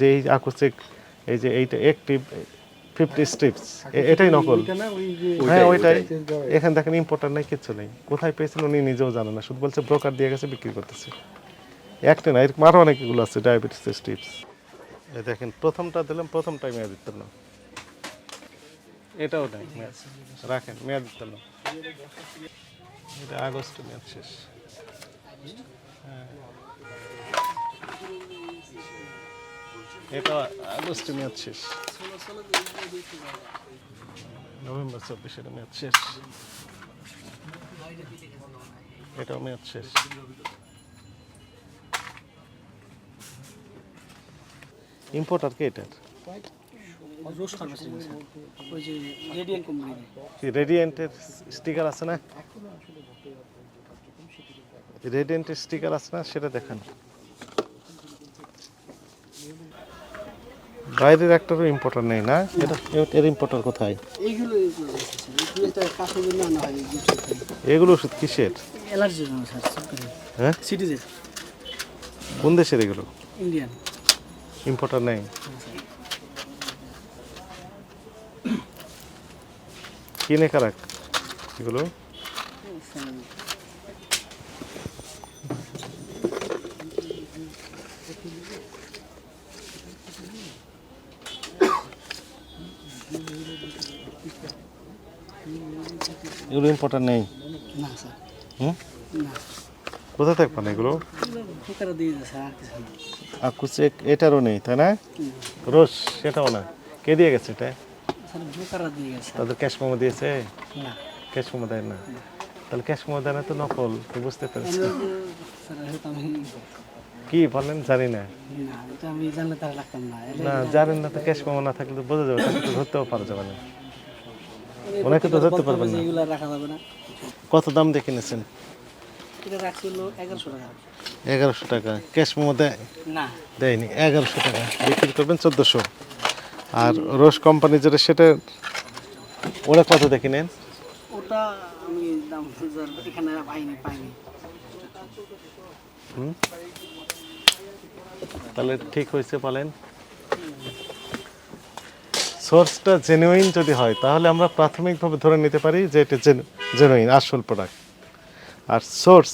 যে এই আকস্মিক এই যে এইটা একটি ফিফটি স্ট্রিপস এটাই নকল। হ্যাঁ ওইটাই এখানে দেখেন ইম্পোর্টার নাই কিচ্ছু নেই। কোথায় পেয়েছেন উনি নিজেও জানেন না শুধু বলছে ব্রোকার দিয়ে গেছে বিক্রি করতেছে। একটা না এরকম আরও অনেকগুলো আছে ডায়াবেটিসের স্ট্রিপস এই দেখেন প্রথমটা দিলাম প্রথমটাই মেয়াদ দিতে না এটাও নেই রাখেন মেয়াদ দিতে না এটা আগস্ট মেয়াদ শেষ। হ্যাঁ। এটা আগস্টে মেয়াদ শেষ। নভেম্বর চব্বিশের মেয়াদ শেষ। এটাও মেয়াদ শেষ। ইম্পোর্টার কে এটার? রেডিয়েন্টের স্টিকার আছে না? রেডিয়েন্টের স্টিকার আছে না? সেটা দেখান। বাইরের একটারও ইম্পোর্টার নেই না? এটা এর ইম্পোর্টার কোথায়? একটা। এগুলো ওষুধ কিসের? হ্যাঁ? কোন দেশের এগুলো? ইন্ডিয়ান ইম্পোর্টার নেই? কিনে কারাক এগুলো? এগুলো ইম্পোর্টার নেই। না স্যার। হুম? না। কোথা থেকে পান এগুলো? আর কিছু এটারও নেই তাই না? রোজ সেটাও না। কে দিয়ে গেছে এটা? স্যার ফুকারা দিয়ে গেছে। স্যার তাদের ক্যাশ মোমো দিয়েছে? ক্যাশ মোমো দেয় না। তাহলে ক্যাশ মোমো দেয় না তো নকল তুই বুঝতে আমি কি বলেন জানি না। না এটা আমি জানলে তারা রাখতাম না। জানেন না তো ক্যাশ মোমো না থাকলে তো বোঝা যাবে ধরতেও পারা যাবে না। ওনাকে তো ধরতে পারবেন না। এগুলো রাখা যাবে না। কত দাম দেখে কিনেছেন? এটা রাখছিল এগারোশো টাকা। এগারোশো টাকা। ক্যাশ মোমো দেয়? না। দেয়নি। এগারোশো টাকা। বিক্রি করবেন চোদ্দোশো। আর রোজ কোম্পানি যেটা সেটা ওরা কত দেখে নেন ওটা আমি দাম এখানে পাইনি পাইনি? তাহলে ঠিক হয়েছে বলেন সোর্সটা জেনুইন যদি হয় তাহলে আমরা প্রাথমিকভাবে ধরে নিতে পারি যে এটা জেনুইন আসল প্রোডাক্ট আর সোর্স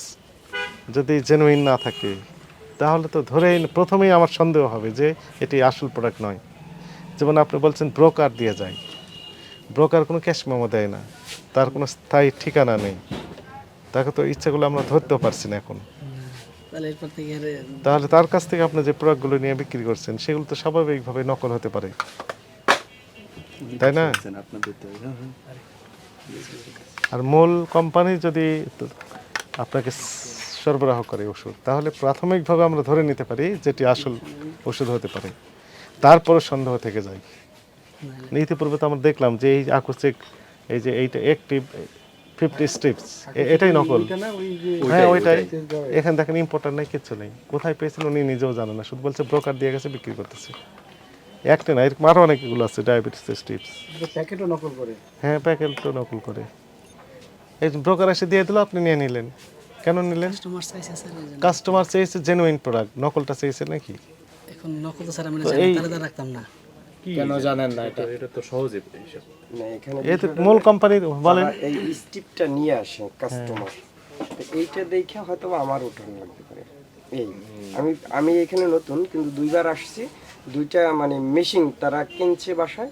যদি জেনুইন না থাকে তাহলে তো ধরেই প্রথমেই আমার সন্দেহ হবে যে এটি আসল প্রোডাক্ট নয়। যেমন আপনি বলছেন ব্রোকার দিয়ে যায়। ব্রোকার কোনো ক্যাশ মেমো দেয় না। তার কোনো স্থায়ী ঠিকানা নেই। তাকে তো ইচ্ছাগুলো আমরা ধরতেও পারছি না এখন। তাহলে তার কাছ থেকে আপনি যে প্রোডাক্টগুলো নিয়ে বিক্রি করছেন সেগুলো তো স্বাভাবিকভাবে নকল হতে পারে। তাই না? আর মূল কোম্পানি যদি আপনাকে সরবরাহ করে ওষুধ তাহলে প্রাথমিকভাবে আমরা ধরে নিতে পারি যেটি আসল ওষুধ হতে পারে। তারপরে সন্দেহ থেকে যায়। ইতিপূর্বে তো আমরা দেখলাম যে এই আকস্মিক এই যে এইটা একটিভ ফিফটি স্ট্রিপস এটাই নকল। হ্যাঁ ওইটাই এখানে দেখেন ইম্পোর্টার নাই কিচ্ছু নেই। কোথায় পেয়েছেন উনি নিজেও জানেন না। শুধু বলছে ব্রোকার দিয়ে গেছে বিক্রি করতেছে। একটা না এরকম আরও অনেকগুলো আছে ডায়াবেটিসের স্ট্রিপস প্যাকেটও নকল করে? হ্যাঁ প্যাকেট তো নকল করে। এই ব্রোকার এসে দিয়ে দিল আপনি নিয়ে নিলেন। কেন নিলেন? কাস্টমার চাইছে স্যার কাস্টমার চেয়েছে জেনুইন প্রোডাক্ট নকলটা চেয়েছে নাকি? এখন নকল তো স্যার আমি রাখতাম না। কেন জানেন না এটা? এটা তো সহজে হিসাব না এখানে এই তো মূল কোম্পানি বলেন। এই স্টিপটা নিয়ে আসে কাস্টমার এইটা দেখে হয়তো আমার উঠান লাগতে পারে। এই আমি আমি এখানে নতুন কিন্তু দুইবার আসছি। দুইটা মানে মেশিন তারা কিনছে বাসায়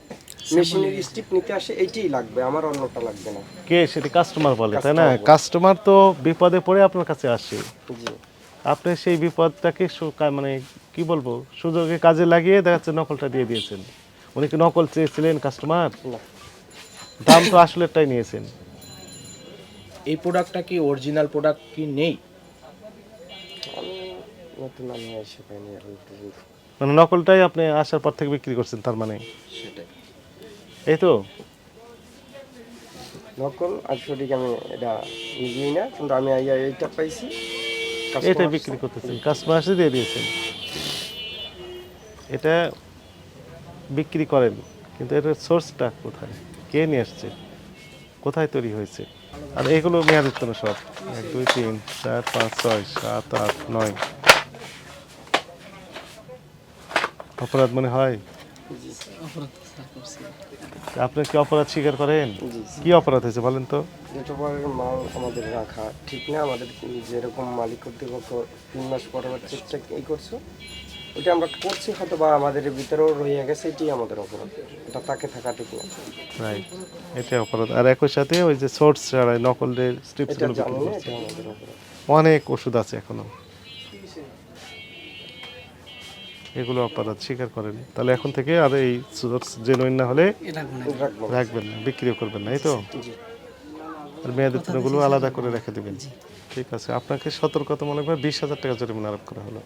মেশিনের স্টিপ নিতে আসে এইটাই লাগবে আমার অন্যটা লাগবে না। কে সেটি কাস্টমার বলে তাই না? কাস্টমার তো বিপদে পড়ে আপনার কাছে আসে। জি। আপনি সেই বিপদটাকে মানে কি বলব সুযোগে কাজে লাগিয়ে দেখা যাচ্ছে নকলটা দিয়ে দিয়েছেন। উনি কি নকল চেয়েছিলেন কাস্টমার দাম তো আসলেরটাই নিয়েছেন। এই প্রোডাক্টটা কি অরিজিনাল প্রোডাক্ট কি নেই? আমি নতুন আমি এসে পাইনি মানে নকলটাই আপনি আসার পর থেকে বিক্রি করছেন তার মানে? সেটাই। এই তো? নকল আর সঠিক আমি এটা নিজেই না কিন্তু আমি এই- এইটা পাইছি। এটাই customer- বিক্রি করতেছেন কাস্টমার দিয়ে দিয়েছেন। এটা বিক্রি করেন কিন্তু এটার সোর্সটা কোথায়? কে নিয়ে আসছে? কোথায় তৈরি হয়েছে? আর এগুলো মেয়াদের জন্য সব? এক দুই তিন চার পাঁচ ছয় সাত আট নয়। অপরাধ মনে হয়? অপরাধ আপনি কি অপরাধ স্বীকার করেন? কি অপরাধ হয়েছে বলেন তো? মাল আমাদের রাখা ঠিক না? আমাদের যেরকম মালিক কর্তৃপক্ষ তিন মাস পরবর্তী চেকটা এই করছ ওটা আমরা করছি হয়তো বা আমাদের ভিতরেও রয়ে গেছে এটাই আমাদের অপরাধ। এটা তাকে থাকা ঠিক না। রাইট এটা অপরাধ। আর একই সাথে ওই যে সোর্স ছাড়াই নকলের স্ট্রিপস এটা জানি আমাদের অপরাধ। অনেক ওষুধ আছে এখনও। এগুলো অপরাধ স্বীকার করেন। তাহলে এখন থেকে আর এই জেনুইন না হলে রাখবেন না বিক্রিও করবেন না এই তো? আর মেয়েদের জন্যগুলো আলাদা করে রেখে দেবেন। ঠিক আছে আপনাকে সতর্কতামূলকভাবে বিশ হাজার টাকা জরিমানা আরোপ করা হলো।